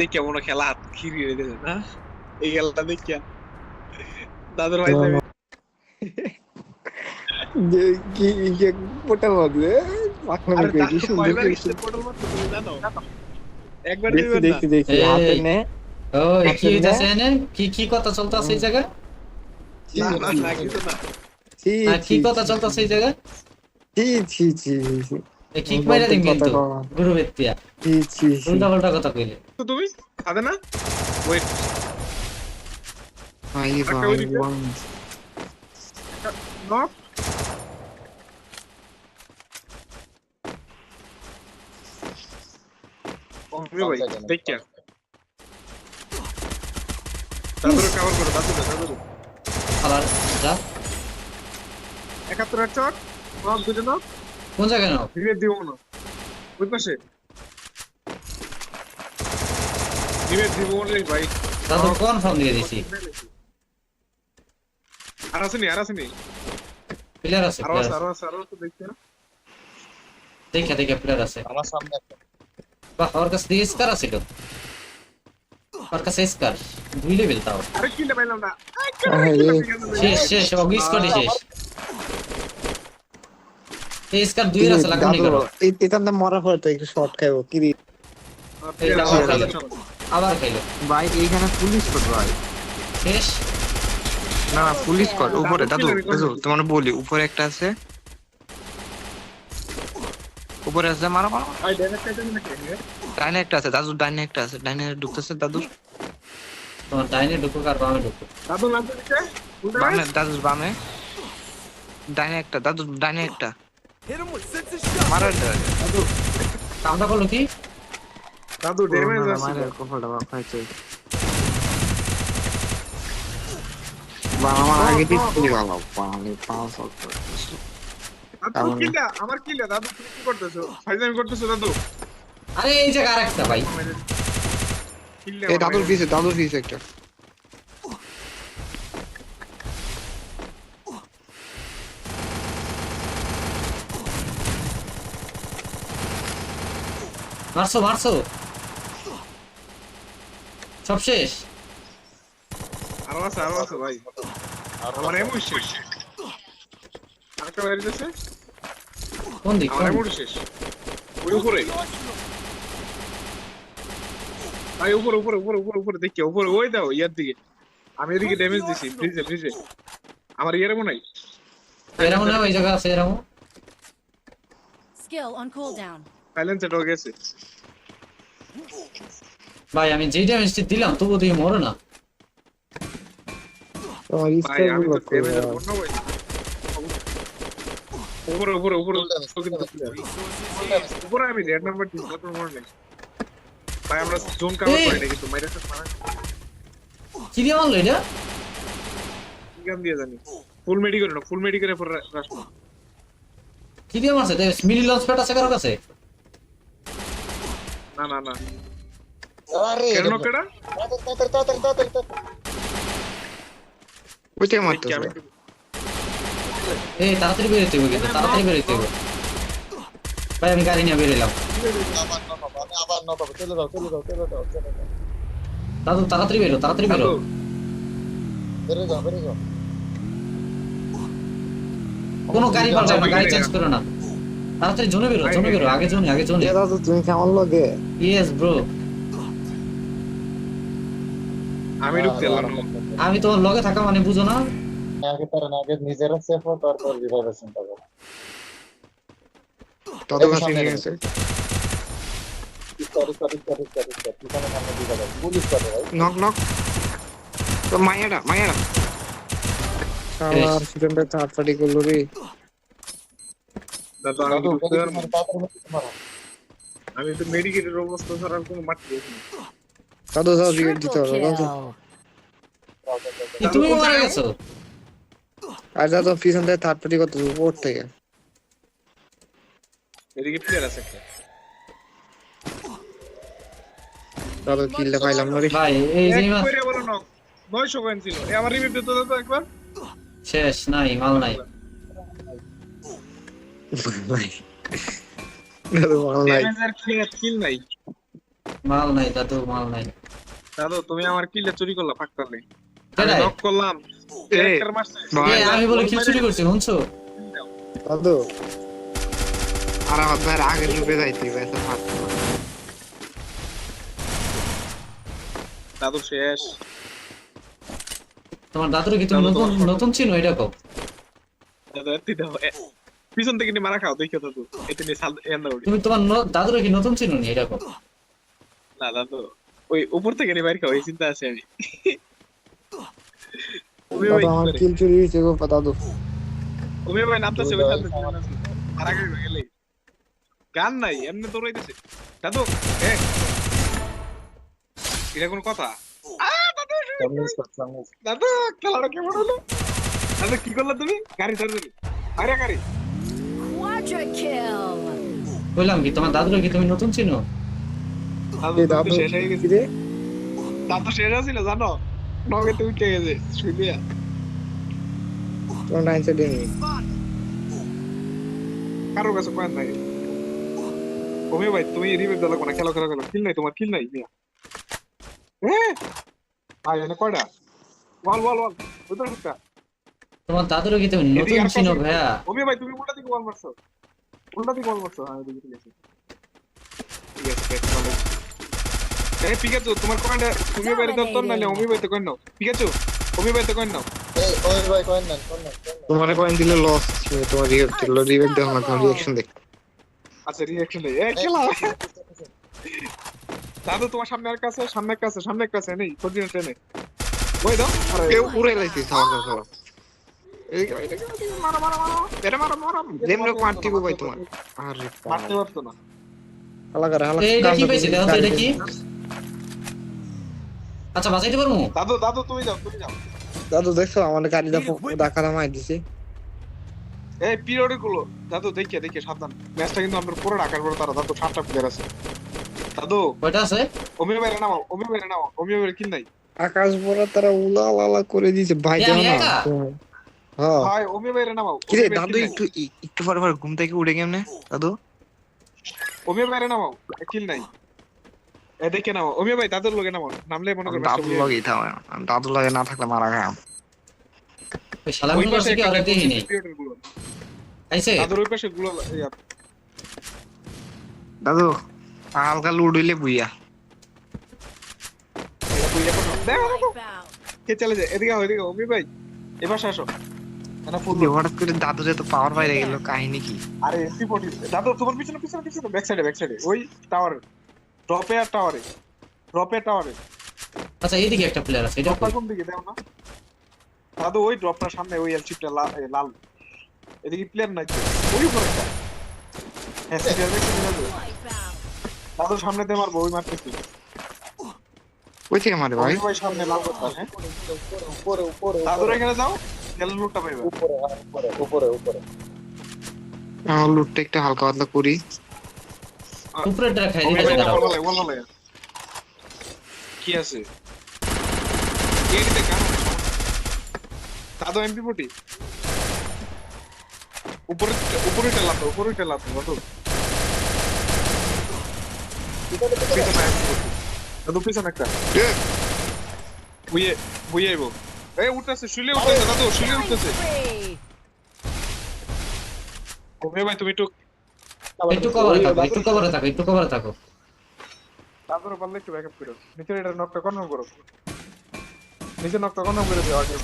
দেখে মনে খেলা হাত খিরি গেছে না এই খেলাটা দেখিয়া দাদুর ভাই যাবে যে কি যে পোটাল মুখে কি সুন্দর পটল মারতে তুমি জানো একবার হাতে নে ও কি হইতাছে এনে কি কি কথা চলতেছে এই জায়গা না না না কিছু না কি কথা চলতেছে এই জায়গা ছি ছি ছি ছি এই মাইরা দিন কিন্তু গুরু ব্যক্তিয়া ছি ছি ছি। উল্টা পাল্টা কথা কইলে। তো তুমি খাবে না? ওয়েট ভাই ভাই ওয়ান নক ওরে ভাই দেখিয়া দাদুর কভার করো দাদুর দাদুর আবার যা একাত্তর আট চট নক দুটো নক কোন জায়গায় নাও? দিব না। ওই পাশে। ধীরে দিব ভাই। দাদু কনফার্ম দিয়ে দিছি? আর আসেনি আর আসেনি প্লেয়ার আছে আরও আছে আরও আছে। আরও আছে দেখছি না। দেখে দেখে প্লেয়ার আছে। আমার সামনে একটা। বাহ ওর কাছে দিয়ে স্কার আছে তো? ওর কাছে স্কার। দুই লেভেল তাও। আরে কিলে পাইলাম না। শেষ শেষ অগি স্কোয়াডে শেষ। এই স্কার দুই আছে লাগানি করো এটার নাম মরা পড়ে একটু শর্ট খাইবো কি রে? আবার খাইলো ভাই এইখানে পুলিশ কোড ভাই। শেষ? না না পুলিশ কোড উপরে দাদু, দাদু তোমার বলি উপরে একটা আছে। উপরে আছে মারো মারো ডাইনে একটা আছে দাদু ডাইনে একটা আছে ডাইনে ঢুকতেছে দাদু। তোমার ডাইনে ঢুকুক আর বামে ঢুকুক। দাদু নামতে বামে দাদু বামে। ডাইনে একটা দাদু ডাইনে একটা। মারো এটা। কামটা করল কি দাদু ড্যামেজ আছে মারে কপালটা বাপ খাইছে বা আমার আগে দিয়ে চলে গেল পানি পাঁচ আমার কিলা দাদু তুমি কি করতেছো ফাইজামি করতেছো দাদু আরে এই জায়গা আরেকটা ভাই? এই দাদুর পিছে দাদুর পিছে একটা। মারছো মারছো? সব শেষ? আরও আছে আরও আছে ভাই। আমার এমন শেষ। আরেকটা বাইরে যাচ্ছে কোন দিক? আমার এমন শেষ। ওই উপরে। ভাই উপরে উপরে উপরে উপরে উপরে দেখি উপরে ওই দাও ইয়ার দিকে। আমি এদিকে ড্যামেজ দিছি ফ্রিজে ফ্রিজে আমার ইয়ার এমন নাই। এরকম না ওই জায়গা আছে এরকম Skill on cooldown. সাইলেন্স গেছে ভাই আমি যে ড্যামেজটি দিলাম তবু তুই মরো না। তোমার ভাই আমি তো ড্যামেজের বন্য ভাই উপরে উপরে উপরে উপরে আমি রেড নাম্বার দিই কত নেই। ভাই আমরা জোন কাভার করি না কিন্তু মাইরা সাথে মারা কি দিয়ে মারলো এটা? গান দিয়ে জানি? ফুল মেডি করে না ফুল মেডি করে পর রাশ কি দিয়ে মারছে? মিলি লঞ্চ প্যাড আছে কারও কাছে? না না না। আরে কেন কেডা? তাড়াতাড়ি তাড়াতাড়ি ওইটাই কি মারতেছে। আমি এই তাড়াতাড়ি বেরোতে হবে কিন্তু তাড়াতাড়ি বেরোতে হবে। ভাই আমি গাড়ি নিয়ে বেরোলাম আবার আবার নবাব চলে যাও চলে যাও চলে যাও চলে যাও দাদু তাড়াতাড়ি বেরো তাড়াতাড়ি বেরো বেরে যাও বেরে যাও। কোনো গাড়ি পাল্টাবে না গাড়ি চেঞ্জ করো না। তাড়াতাড়ি জোনে বেরো জোনে বেরো আগে জোনে আগে জোনে। এ দাদু তুমি কেমন লাগে ইয়েস ব্রো আমি ঢুকতে এলাম। আমি তোমার লগে থাকা মানে বুঝো না? আগে তার আগে নিজেরা সেফ হও তারপর রিভাইভের চিন্তা করো। দাদু কাছে নিয়ে গেছে। Sorry sorry sorry sorry sorry পিছনে সামনে দিকে যাও পুলিশ করে ভাই। নক নক তো মায়াডা মায়াডা সিজনটা করল রে। দাদু আমি তো মেডিকেটের অবস্থা ছাড়া কোনো। দাদু দাদু দিকে দিতে দাদু। তুমি মারা গেছো? আর দাদু পিছন থেকে থার্ড পার্টি কত উপর থেকে। এদিকে প্লেয়ার আছে একটা। দাদু কিল্লে পাইলাম না রে ভাই এই যে এক মা- করে বলো নক 900 কয়েন ছিল। আমার রিভিউ দিতে দাও একবার। শেষ নাই মাল নাই। দাদু নাই। কিল কিল নাই। মাল নাই দাদু মাল নাই। দাদু তুমি আমার কিলে চুরি করলা ফাঁকতালে আমি নক করলাম। এ, ক্যারেক্টার মারছে। ভাই, এ, আমি বলে কি চুরি করছি শুনছো? দাদু। আর আমার ভাইয়ের আগের রূপে যাইতে হবে এত দাদু শেষ। তোমার দাদুর কি তুমি নতুন নতুন চিনো? এটা কও। দাদু পিছন থেকে নিয়ে মারা খাও দেখো দাদু এতে নিয়ে সাল এন্ড উড়ি। তুমি তোমার দাদুর কি নতুন চিনো নি? এটা কও না দাদু। ওই উপর থেকে নিয়ে বাইরে খাও এই চিন্তা আছে আমি। ওমি ভাই আমার কিল চুরি হয়েছে গো দাদু। ওমি ভাই নামতেছে ওই নামতেছে আর আগে হয়ে গেলে গান নাই এমনি দৌড়াইতেছে দাদু এ। এটা কোন কথা? আ, দাদু, খেলাটা কেমন হলো? দাদু কি করলা তুমি? গাড়ি ধরে আরে গাড়ি। Quadra kill. বললাম কি তোমার দাদুর কি তুমি নতুন চিনো? তুমি দাদু? শেষ হয়ে গেছে। রে? দাদু শেষ জানো? নগে তুমি উঠে গেছে শুনিয়া তোমার নাইন কাছে পয়েন্ট নাই। ওমি ভাই তুমি রিভেট দিলা কোনা খেলো খেলো খেলো। কিল নাই তোমার কিল নাই মিয়া। এ? ভাই এনে কয়টা? ওয়াল ওয়াল ওয়াল। উত্তর একটা। তোমার দাদুর কি তুমি নতুন চিনো ভাইয়া। ওমি ভাই তুমি উল্টা দিকে ওয়াল মারছো। উল্টা দিকে ওয়াল মারছো। হ্যাঁ এদিকে ঠিক আছে। ঠিক আছে বেশ ভালো এই পিকাচু তোমার কোনটা তুমি বাইরে দাও তোর নালে ওমি ভাই তো কই নাও। পিকাচু ওমি ভাই তো কই নাও। এই ওই ভাই কয়েন নেন কয়েন নেন। তোমার কয়েন দিলে লস তোমার রিয়েক্ট দিল রিয়েক্ট দেখো না তোমার রিয়েকশন দেখ। আচ্ছা রিঅ্যাকশন নেই এই খেলা। দাদু তোমার সামনে আর কাছে সামনে কাছে সামনে কাছে নেই কন্টিনিউ ট্রেনে ওই দাও? আরে। কেউ উড়ে লাইছি সাওয়ার সাওয়ার এদিকে ভাই, এদিকে, এদিকে, মারো মারো মারো। এটা মারো মারো। যেমন মারতে ভাই তোমার। আরে মারতে পারতো না। হালা করে এই, এটা কি পেয়েছি দেখো এটা কি? আচ্ছা বাঁচাইতে পারব? দাদু দাদু তুমি যাও তুমি যাও। দাদু দেখছ আমার মাই দিছে। এই পিরিয়ডগুলো। দাদু দেখিয়ে দেখিয়ে সাবধান। ম্যাচটা কিন্তু আমরা পুরো ঢাকার পরে তারা দাদু সাতটা প্লেয়ার আছে। দাদু। কয়টা আছে? অমি বাইরে নামাও অমি বাইরে নামাও। অমি বাইরে কিল নাই? আকাশ পড়া তারা উলা লালা করে দিয়েছে ভাই এ, জানো না হ্যাঁ। ভাই অমি নামাও কি রে দাদু। একটু একটু পরে পরে ঘুম থেকে উঠে কেমনে দাদু? অমি বাইরে নামাও কিল নাই। এ দেখে নামাও অমি ভাই দাদুর লগে নামাও নামলে মনে করবে দাদু লগেই থাও দাদু লাগে না থাকলে মারা খাম ওই শালাগুলো আছে কি ওরা দেখি নেই? আইছে। দাদুর ওই পাশে গুলো দাদু হালকা লুড হইলে বুইয়া. কে চলে যায়? এদিকে এদিকে আও, অমি ভাই এবার আসো। হঠাৎ করে দাদু যে তো পাওয়ার বাইরে গেল কাহিনী কি? আরে এসপি ফোর্টি দাদু তোমার পিছনে পিছনে পিছনে ব্যাক সাইডে ব্যাক সাইডে ওই টাওয়ার ড্রপে আর টাওয়ারে ড্রপে টাওয়ারে আচ্ছা এইদিকে একটা প্লেয়ার আছে এটা কোন দিকে? দাও না। দাদু ওই ড্রপটার সামনে ওই এলচিপটা লাল। এদিকে প্লেয়ার নাই ওই উপরে একটা। হ্যাঁ দাদু। দাদুর সামনে দিয়ে মারবো ওই মারতেছি ওই থেকে মারে ভাই। ওই সামনে লাল করতে হ্যাঁ উপরে উপরে। দাদুর এখানে যাও। লুটটা পাইবে? উপরে হ্যাঁ, উপরে উপরে উপরে। আমার লুটটা একটু হালকা পাতলা করি। খাই দিতে দাঁড়াও। কি আছে? দাদু এমপি উপরে উপরে দাদু পিছনে MP40 দাদু পিছনে একটা। বুয়ে আইবো। এই উঠতেছে শুলে উঠতেছে দাদু শুলে উঠতেছে. ওকে ভাই তুমি একটু একটু কভারে থাকো একটু কভারে থাকো একটু কভারে থাকো। দাদুর পারলে একটু ব্যাকআপ করো নিচে এটা নকটা কনফার্ম করো। নিচে নকটা কনফার্ম করে দিও আগে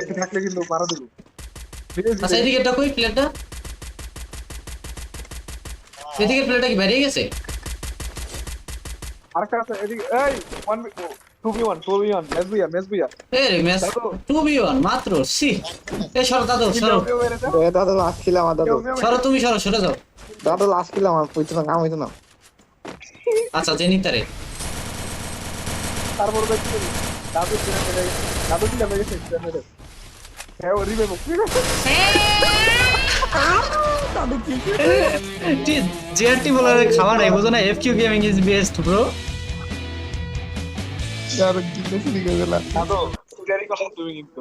একটু থাকলে কিন্তু মারা দিবো। আচ্ছা এদিকে এটা কই প্লেয়ারটা এদিকে প্লেয়ারটা কি বেরিয়ে গেছে? আরেকটা আছে এদিকে এই one two B one two B one mace বুইয়া মেস বুইয়া a match two B one মাত্র সি এ সরো দাদু সরো। এ দাদু লাস্ট ছিল আমার দাদু। সরো তুমি সরো সরে যাও। দাদু লাস্ট ছিল আমার পয়সা কাম হইতো না আচ্ছা জেনি তারে। তারপর দেখছি দাদু কিনে মেরে দাদু কিনে মেরে গেছে কিনে মেরে হ্যাঁ ও রিবে মুক্তি জিআরটি বলার খাবার নাই বুঝো না FQ gaming is best bro দাদু কি করে দিলাম দাদু তুমি কিন্তু